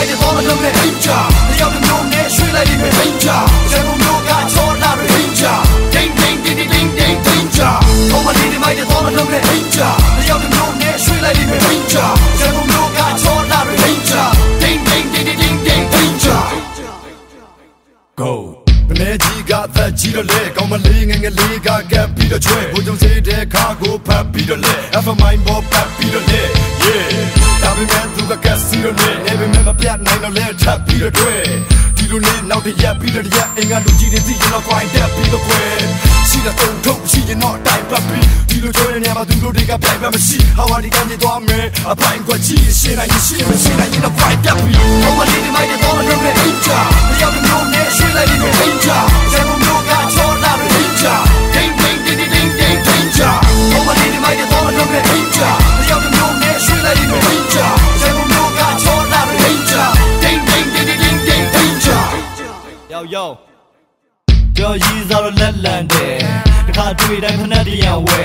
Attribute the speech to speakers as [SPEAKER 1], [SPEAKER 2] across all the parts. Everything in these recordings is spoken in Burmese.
[SPEAKER 1] မိုက်တဲ့သောမလုံးနဲ့ဟိတ်ကြတယောက်တစ်မျိုးနဲ့ရွှေ့လိုက်ပြီးဟိတ်ကြရန်ကုန်မြို့ကချောလာတွေဟိတ်ကြဒိန်ဒိန်ဒိန်ဒိန်ဒိန်ဒိန်ဒိန်ကြသောမလေးဒီမိုက်တဲ့သောမလုံးနဲ့ဟိတ်ကြတယောက်တစ်မျိုးနဲ့ရွှေ့လိုက်ပြီးဟိတ်ကြရန်ကုန်မြို့ကချောလာတွေဟိတ်ကြဒိန်ဒိန်ဒိန်ဒိန်ဒိန်ဒိန်ဒိန်ကြ
[SPEAKER 2] go ပလဲကြီးကသက်ကြီးတော့လေကောင်းမလေးငယ်ငယ်လေးကကပ်ပြီးတော့ချွဲဘိုးကြုံစေးတဲ့ခါကိုဖတ်ပြီးတော့လေ FMI ဘောပတ်ပြီးတော့လေ ပေမဲ့မပြတ်နိုင်တော့လေထပ်ပြီးတော့တွေ့ဒီလိုနဲ့နောက်တစ်ရက်ပြီးတော့တစ်ရက်အင်္ဂါလူကြီးတွေသိရင်တော့ quiet တက်ပြီးတော့ခွဲရှိတဲ့တုံထုတ်ရှိရင်တော့တိုင်ပတ်ပြီးဒီလိုကြွတဲ့နေရာမှာသူတို့တွေကပြိုင်ပတ်မရှိဟာဝါဒီကနေသွားမယ်အပိုင်ကွက်ကြီးရှင်းနိုင်ရှင်းမရှိနိုင်ရင်တော့ quiet တက်
[SPEAKER 3] Yo yo ကြော်ရည်စားတော့လက်လန်တယ်တခါတွေ့တိုင်းဖက်နဲ့တရံဝဲ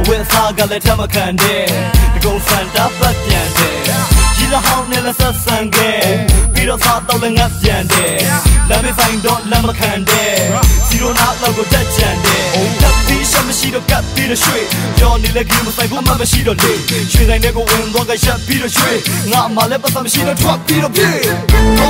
[SPEAKER 3] အဝတ်အစားကလည်းထမခံတယ်တကုံစန်တာပတ်ပြန်တယ်ကြီးလဟောင်းနဲ့လည်းဆက်ဆံခဲ့ပြီးတော့စားတော့လည်းငတ်ပြန်တယ်လမ်းမဆိုင်တော့လမ်းမခံတယ်စီရိုနာတော့ကိုတက်ချန်တယ်တက်ပြီးရှမရှိတော့ကပ်ပြီးတော့ရွှေ့ကြော်နေလည်းကြီးမဆိုင်ဘူးမှမရှိတော့လေရွှေဆိုင်တဲ့ကိုဝင်တော့ကရှက်ပြီးတော့ရွှေ့ငါမှလည်းပတ်သက်မရှိတော့ထွက်ပြီးတော့ပြေး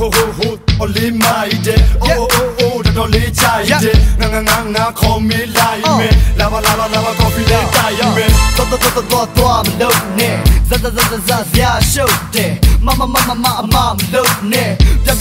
[SPEAKER 2] ho ho ho ho အလေးမိုက်တဲ့ oh oh oh oh တော်တော်လေးကြိုက်တဲ့ငါငါငါငါခေါ်မေးလိုက်မယ်လာပါလာပါလာပါ coffee လေးတိုက်ရမယ်
[SPEAKER 3] တော်တော်တော်တော်တော်မလုပ်နဲ့ဇဇဇဇဇဇရာရှုပ်တယ်မမမမမအမမလုပ်နဲ့ပြတ်